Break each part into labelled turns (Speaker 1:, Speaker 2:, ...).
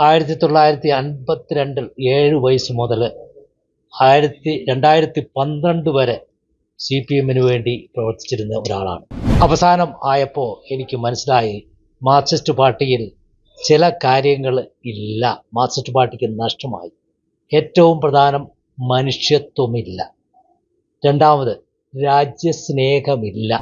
Speaker 1: ആയിരത്തി തൊള്ളായിരത്തി അൻപത്തിരണ്ടിൽ ഏഴ് വയസ്സ് മുതൽ ആയിരത്തി രണ്ടായിരത്തി പന്ത്രണ്ട് വരെ സി പി എമ്മിന് വേണ്ടി പ്രവർത്തിച്ചിരുന്ന ഒരാളാണ്. അവസാനം ആയപ്പോൾ എനിക്ക് മനസ്സിലായി മാർക്സിസ്റ്റ് പാർട്ടിയിൽ ചില കാര്യങ്ങൾ ഇല്ല. മാർക്സിസ്റ്റ് പാർട്ടിക്ക് നഷ്ടമായി. ഏറ്റവും പ്രധാനം മനുഷ്യത്വമില്ല. രണ്ടാമത് രാജ്യസ്നേഹമില്ല.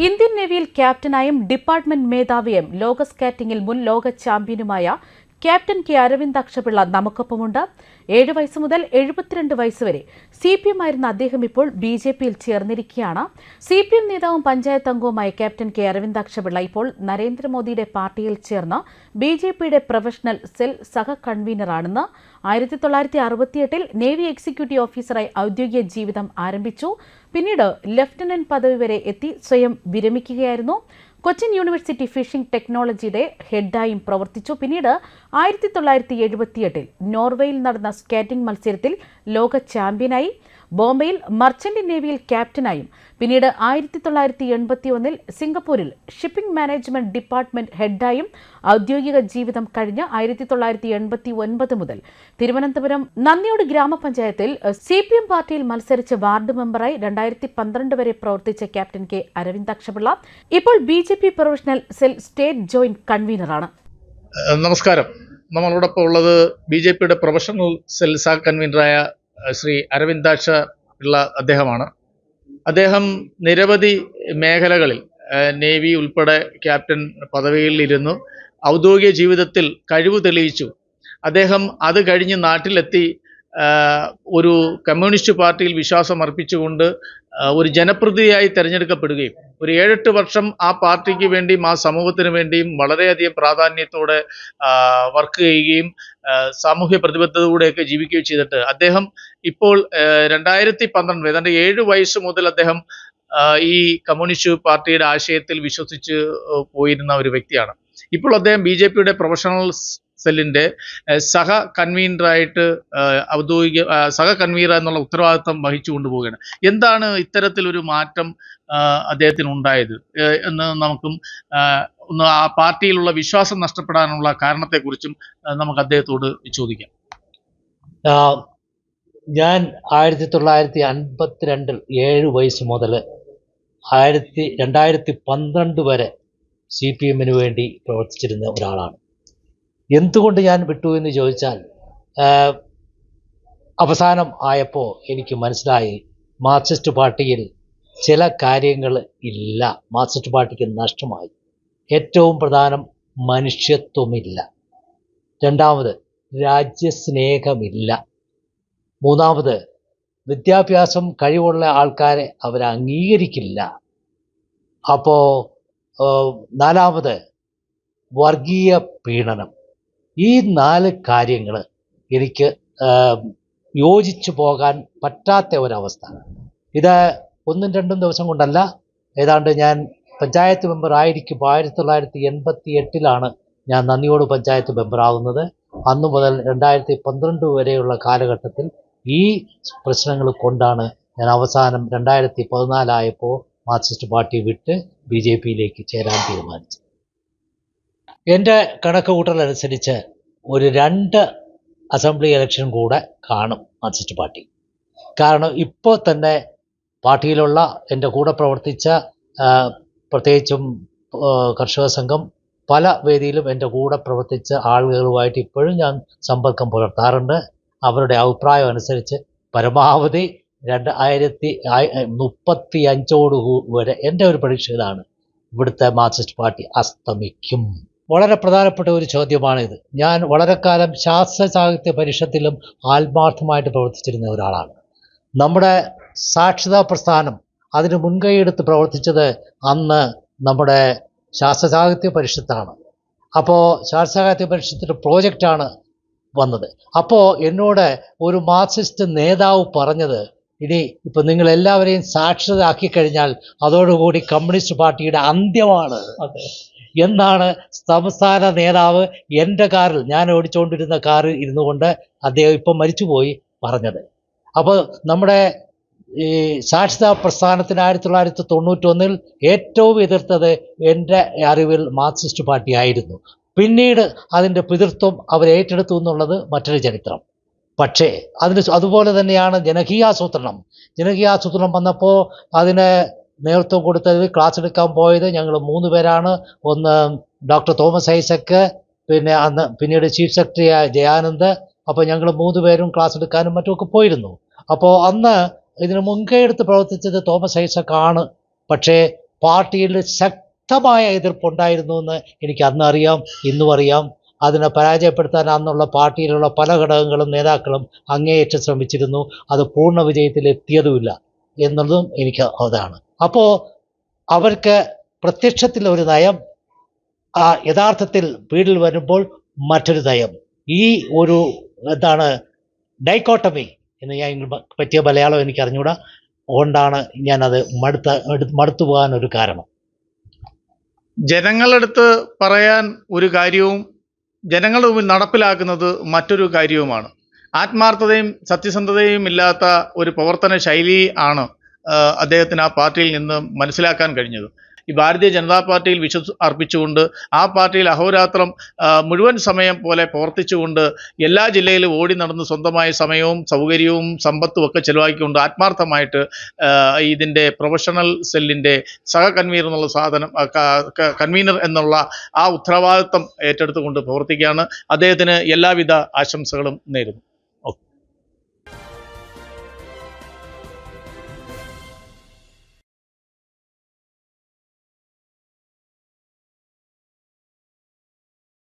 Speaker 2: ഇന്ത്യൻ നേവിയിൽ ക്യാപ്റ്റനായും ഡിപ്പാർട്ട്മെന്റ് മേധാവിയും ലോക സ്കാറ്റിംഗിൽ മുൻ ലോക ചാമ്പ്യനുമായ ക്യാപ്റ്റൻ കെ അരവിന്ദ് അക്ഷപിള്ള നമുക്കൊപ്പമുണ്ട്. ഏഴ് വയസ്സ് മുതൽ എഴുപത്തിരണ്ട് വയസ്സ് വരെ സി പി എം ആയിരുന്ന അദ്ദേഹം ഇപ്പോൾ ബി ജെ പിയിൽ ചേർന്നിരിക്കുകയാണ്. സി പി എം നേതാവും പഞ്ചായത്ത് അംഗവുമായ ക്യാപ്റ്റൻ കെ അരവിന്ദ് അക്ഷപിള്ള ഇപ്പോൾ നരേന്ദ്രമോദിയുടെ പാർട്ടിയിൽ ചേർന്ന് ബി ജെ പിയുടെ പ്രൊഫഷണൽ സെൽ സഹ കൺവീനറാണെന്ന് ആയിരത്തി തൊള്ളായിരത്തി അറുപത്തിയെട്ടിൽ നേവി എക്സിക്യൂട്ടീവ് ഓഫീസറായി ഔദ്യോഗിക ജീവിതം ആരംഭിച്ചു. പിന്നീട് ലഫ്റ്റനന്റ് പദവി വരെ എത്തി സ്വയം വിരമിക്കുകയായിരുന്നു. കൊച്ചിൻ യൂണിവേഴ്സിറ്റി ഫിഷിംഗ് ടെക്നോളജിയുടെ ഹെഡായും പ്രവർത്തിച്ചു. പിന്നീട് ആയിരത്തി തൊള്ളായിരത്തി എഴുപത്തിയെട്ടിൽ നോർവേയിൽ നടന്ന സ്കേറ്റിംഗ് മത്സരത്തിൽ ലോക ചാമ്പ്യനായി ബോംബെയിൽ മർച്ചന്റ് നേവിയിൽ ക്യാപ്റ്റനായും പിന്നീട് ആയിരത്തി തൊള്ളായിരത്തി എൺപത്തി ഒന്നിൽ സിംഗപ്പൂരിൽ ഷിപ്പിംഗ് മാനേജ്മെന്റ് ഡിപ്പാർട്ട്മെന്റ് ഹെഡായും ഔദ്യോഗിക ജീവിതം കഴിഞ്ഞ് ആയിരത്തി തൊള്ളായിരത്തി എൺപത്തി ഒൻപത് മുതൽ തിരുവനന്തപുരം നന്ദിയോട് ഗ്രാമപഞ്ചായത്തിൽ സി പി എം പാർട്ടിയിൽ മത്സരിച്ച വാർഡ് മെമ്പറായി രണ്ടായിരത്തി പന്ത്രണ്ട് വരെ പ്രവർത്തിച്ച ക്യാപ്റ്റൻ കെ അരവിന്ദാക്ഷപിള്ള ഇപ്പോൾ B J P professional cell state joint കൺവീനറാണ്.
Speaker 3: നമസ്കാരം. നമ്മളോടൊപ്പം ഉള്ളത് ബി ജെ പിയുടെ പ്രൊഫഷണൽ സെൽ സാ കൺവീനറായ ശ്രീ അരവിന്ദാക്ഷ പിള്ള അദ്ദേഹമാണ്. അദ്ദേഹം നിരവധി മേഖലകളിൽ നേവി ഉൾപ്പെടെ ക്യാപ്റ്റൻ പദവിയിൽ ഇരുന്നു ഔദ്യോഗിക ജീവിതത്തിൽ കഴിവ് തെളിയിച്ചു. അദ്ദേഹം അത് കഴിഞ്ഞ് നാട്ടിലെത്തി ഒരു കമ്മ്യൂണിസ്റ്റ് പാർട്ടിയിൽ വിശ്വാസം അർപ്പിച്ചുകൊണ്ട് ഒരു ജനപ്രതിനിധിയായി തിരഞ്ഞെടുക്കപ്പെടുകയും ഒരു ഏഴെട്ട് വർഷം ആ പാർട്ടിക്ക് വേണ്ടിയും ആ സമൂഹത്തിന് വേണ്ടിയും വളരെയധികം പ്രാധാന്യത്തോടെ വർക്ക് ചെയ്യുകയും സാമൂഹ്യ പ്രതിബദ്ധതയോടെയൊക്കെ ജീവിക്കുകയും ചെയ്തിട്ട് അദ്ദേഹം ഇപ്പോൾ രണ്ടായിരത്തി പന്ത്രണ്ട് ഏതാണ്ട് ഏഴ് വയസ്സ് മുതൽ അദ്ദേഹം ഈ കമ്മ്യൂണിസ്റ്റ് പാർട്ടിയുടെ ആശയത്തിൽ വിശ്വസിച്ച് പോയിരുന്ന ഒരു വ്യക്തിയാണ്. ഇപ്പോൾ അദ്ദേഹം ബി ജെ പിയുടെ പ്രൊഫഷണൽ സെല്ലിന്റെ സഹ കൺവീനറായിട്ട് ഔദ്യോഗിക സഹ കൺവീനർ എന്നുള്ള ഉത്തരവാദിത്വം വഹിച്ചു കൊണ്ടുപോവുകയാണ്. എന്താണ് ഇത്തരത്തിലൊരു മാറ്റം അദ്ദേഹത്തിന് ഉണ്ടായത്? എന്ന് നമുക്കും ഒന്ന് ആ പാർട്ടിയിലുള്ള വിശ്വാസം നഷ്ടപ്പെടാനുള്ള കാരണത്തെക്കുറിച്ചും നമുക്ക് അദ്ദേഹത്തോട് ചോദിക്കാം.
Speaker 1: ഞാൻ ആയിരത്തി തൊള്ളായിരത്തി അൻപത്തിരണ്ടിൽ ഏഴ് വയസ്സ് മുതൽ ആയിരത്തി രണ്ടായിരത്തി പന്ത്രണ്ട് വരെ സി പി എമ്മിന് വേണ്ടി പ്രവർത്തിച്ചിരുന്ന ഒരാളാണ്. എന്തുകൊണ്ട് ഞാൻ വിട്ടു എന്ന് ചോദിച്ചാൽ അവസാനം ആയപ്പോൾ എനിക്ക് മനസ്സിലായി മാർക്സിസ്റ്റ് പാർട്ടിയിൽ ചില കാര്യങ്ങൾ ഇല്ല. മാർക്സിസ്റ്റ് പാർട്ടിക്ക് നഷ്ടമായി. ഏറ്റവും പ്രധാനം മനുഷ്യത്വമില്ല. രണ്ടാമത് രാജ്യസ്നേഹമില്ല. മൂന്നാമത് വിദ്യാഭ്യാസം കഴിവുള്ള ആൾക്കാരെ അവർ അംഗീകരിക്കില്ല. അപ്പോൾ നാലാമത് വർഗീയ പീഡനം. ഈ നാല് കാര്യങ്ങൾ എനിക്ക് യോജിച്ചു പോകാൻ പറ്റാത്ത ഒരവസ്ഥ. ഇത് ഒന്നും രണ്ടും ദിവസം കൊണ്ടല്ല. ഏതാണ്ട് ഞാൻ പഞ്ചായത്ത് മെമ്പർ ആയിരിക്കുമ്പോൾ ആയിരത്തി തൊള്ളായിരത്തി എൺപത്തി എട്ടിലാണ് ഞാൻ നന്ദിയോട് പഞ്ചായത്ത് മെമ്പറാകുന്നത് അന്നു മുതൽ രണ്ടായിരത്തി പന്ത്രണ്ട് വരെയുള്ള കാലഘട്ടത്തിൽ ഈ പ്രശ്നങ്ങൾ കൊണ്ടാണ് ഞാൻ അവസാനം രണ്ടായിരത്തി പതിനാലായപ്പോൾ മാർക്സിസ്റ്റ് പാർട്ടി വിട്ട് ബി ജെ പിയിലേക്ക് ചേരാൻ തീരുമാനിച്ചു എന്റെ കണക്ക് കൂട്ടലനുസരിച്ച് ഒരു രണ്ട് അസംബ്ലി ഇലക്ഷൻ കൂടെ കാണും മാർക്സിസ്റ്റ് പാർട്ടി. കാരണം ഇപ്പോൾ തന്നെ പാർട്ടിയിലുള്ള എന്റെ കൂടെ പ്രവർത്തിച്ച പ്രത്യേകിച്ചും കർഷക സംഘം പല വേദിയിലും എന്റെ കൂടെ പ്രവർത്തിച്ച ആളുകളുമായിട്ട് ഇപ്പോഴും ഞാൻ സമ്പർക്കം പുലർത്താറുണ്ട്. അവരുടെ അഭിപ്രായം അനുസരിച്ച് പരമാവധി രണ്ടായിരത്തി മുപ്പത്തി അഞ്ചോട് വരെ എന്റെ ഒരു പ്രതീക്ഷ ഇതാണ് ഇവിടുത്തെ മാർക്സിസ്റ്റ് പാർട്ടി അസ്തമിക്കും. വളരെ പ്രധാനപ്പെട്ട ഒരു ചോദ്യമാണിത്. ഞാൻ വളരെ കാലം ശാസ്ത്ര സാഹിത്യ പരിഷത്തിലും ആത്മാർത്ഥമായിട്ട് പ്രവർത്തിച്ചിരുന്ന ഒരാളാണ്. നമ്മുടെ സാക്ഷരതാ പ്രസ്ഥാനം അതിന് മുൻകൈയെടുത്ത് പ്രവർത്തിച്ചത് അന്ന് നമ്മുടെ ശാസ്ത്ര സാഹിത്യ പരിഷത്താണ്. അപ്പോൾ ശാസ്ത്ര സാഹിത്യ പരിഷത്തിന്റെ പ്രോജക്റ്റാണ് വന്നത്. അപ്പോൾ എന്നോട് ഒരു മാർക്സിസ്റ്റ് നേതാവ് പറഞ്ഞത് ഇനി ഇപ്പം നിങ്ങൾ എല്ലാവരെയും സാക്ഷരരാക്കി കഴിഞ്ഞാൽ അതോടുകൂടി കമ്മ്യൂണിസ്റ്റ് പാർട്ടിയുടെ അന്ത്യമാണ്. എന്നാണ് സംസ്ഥാന നേതാവ് എന്റെ കാറിൽ ഞാൻ ഓടിച്ചുകൊണ്ടിരുന്ന കാറിൽ ഇരുന്നു കൊണ്ട് അദ്ദേഹം ഇപ്പം മരിച്ചുപോയി പറഞ്ഞത്. അപ്പോൾ നമ്മുടെ ഈ സാക്ഷരതാ പ്രസ്ഥാനത്തിന് ആയിരത്തി തൊള്ളായിരത്തി തൊണ്ണൂറ്റൊന്നിൽ ഏറ്റവും എതിർത്തത് എന്റെ അറിവിൽ മാർക്സിസ്റ്റ് പാർട്ടി ആയിരുന്നു. പിന്നീട് അതിന്റെ പിതൃത്വം അവർ ഏറ്റെടുത്തു എന്നുള്ളത് മറ്റൊരു ചരിത്രം. പക്ഷേ അതിന് അതുപോലെ തന്നെയാണ് ജനകീയാസൂത്രണം. ജനകീയാസൂത്രണം വന്നപ്പോൾ അതിന് നേതൃത്വം കൊടുത്തത് ക്ലാസ് എടുക്കാൻ പോയത് ഞങ്ങൾ മൂന്ന് പേരാണ്. ഒന്ന് ഡോക്ടർ തോമസ് ഐസക്ക് പിന്നെ അന്ന് പിന്നീട് ചീഫ് സെക്രട്ടറി ജയാനന്ദ്. അപ്പോൾ ഞങ്ങൾ മൂന്ന് പേരും ക്ലാസ് എടുക്കാനും മറ്റുമൊക്കെ പോയിരുന്നു. അപ്പോൾ അന്ന് ഇതിന് മുൻകൈ എടുത്ത് പ്രവർത്തിച്ചത് തോമസ് ഐസക്കാണ്. പക്ഷേ പാർട്ടിയിൽ ശക്തമായ എതിർപ്പുണ്ടായിരുന്നു എന്ന് എനിക്ക് അന്ന് അറിയാം ഇന്നും അറിയാം. അതിനെ പരാജയപ്പെടുത്താൻ അന്നുള്ള പാർട്ടിയിലുള്ള പല ഘടകങ്ങളും നേതാക്കളും അങ്ങേയറ്റം ശ്രമിച്ചിരുന്നു. അത് പൂർണ വിജയത്തിൽ എത്തിയതുമില്ല എന്നുള്ളതും എനിക്ക് അതാണ്. അപ്പോൾ അവർക്ക് പ്രത്യക്ഷത്തിൽ ഒരു നയം ആ യഥാർത്ഥത്തിൽ വീടിൽ വരുമ്പോൾ മറ്റൊരു നയം. ഈ ഒരു എന്താണ് ഡൈക്കോട്ടമി എന്ന് ഞാൻ പറ്റിയ മലയാളം എനിക്ക് അറിഞ്ഞുകൂടാ അതുകൊണ്ടാണ് ഞാനത് മടുത്ത മടുത്തു പോകാൻ ഒരു കാരണം.
Speaker 3: ജനങ്ങളടുത്ത് പറയാൻ ഒരു കാര്യവും ജനങ്ങളുടെ മുമ്പിൽ നടപ്പിലാക്കുന്നത് മറ്റൊരു കാര്യവുമാണ്. ആത്മാർത്ഥതയും സത്യസന്ധതയും ഇല്ലാത്ത ഒരു പ്രവർത്തന ശൈലി ആണ് അദ്ദേഹത്തിന് ആ പാർട്ടിയിൽ നിന്ന് മനസ്സിലാക്കാൻ കഴിഞ്ഞത്. ഈ ഭാരതീയ ജനതാ പാർട്ടിയിൽ വിശ്വസ് അർപ്പിച്ചുകൊണ്ട് ആ പാർട്ടിയിൽ അഹോരാത്രം മുഴുവൻ സമയം പോലെ പ്രവർത്തിച്ചുകൊണ്ട് എല്ലാ ജില്ലയിലും ഓടി നടന്ന് സ്വന്തമായ സമയവും സൗകര്യവും സമ്പത്തും ഒക്കെ ചെലവാക്കിക്കൊണ്ട് ആത്മാർത്ഥമായിട്ട് ഇതിന്റെ പ്രൊഫഷണൽ സെല്ലിന്റെ സഹ കൺവീനർ എന്നുള്ള സാധനം കൺവീനർ എന്നുള്ള ആ ഉത്തരവാദിത്വം ഏറ്റെടുത്തുകൊണ്ട് പ്രവർത്തിക്കുകയാണ്. അദ്ദേഹത്തിന് എല്ലാവിധ ആശംസകളും നേരുന്നു.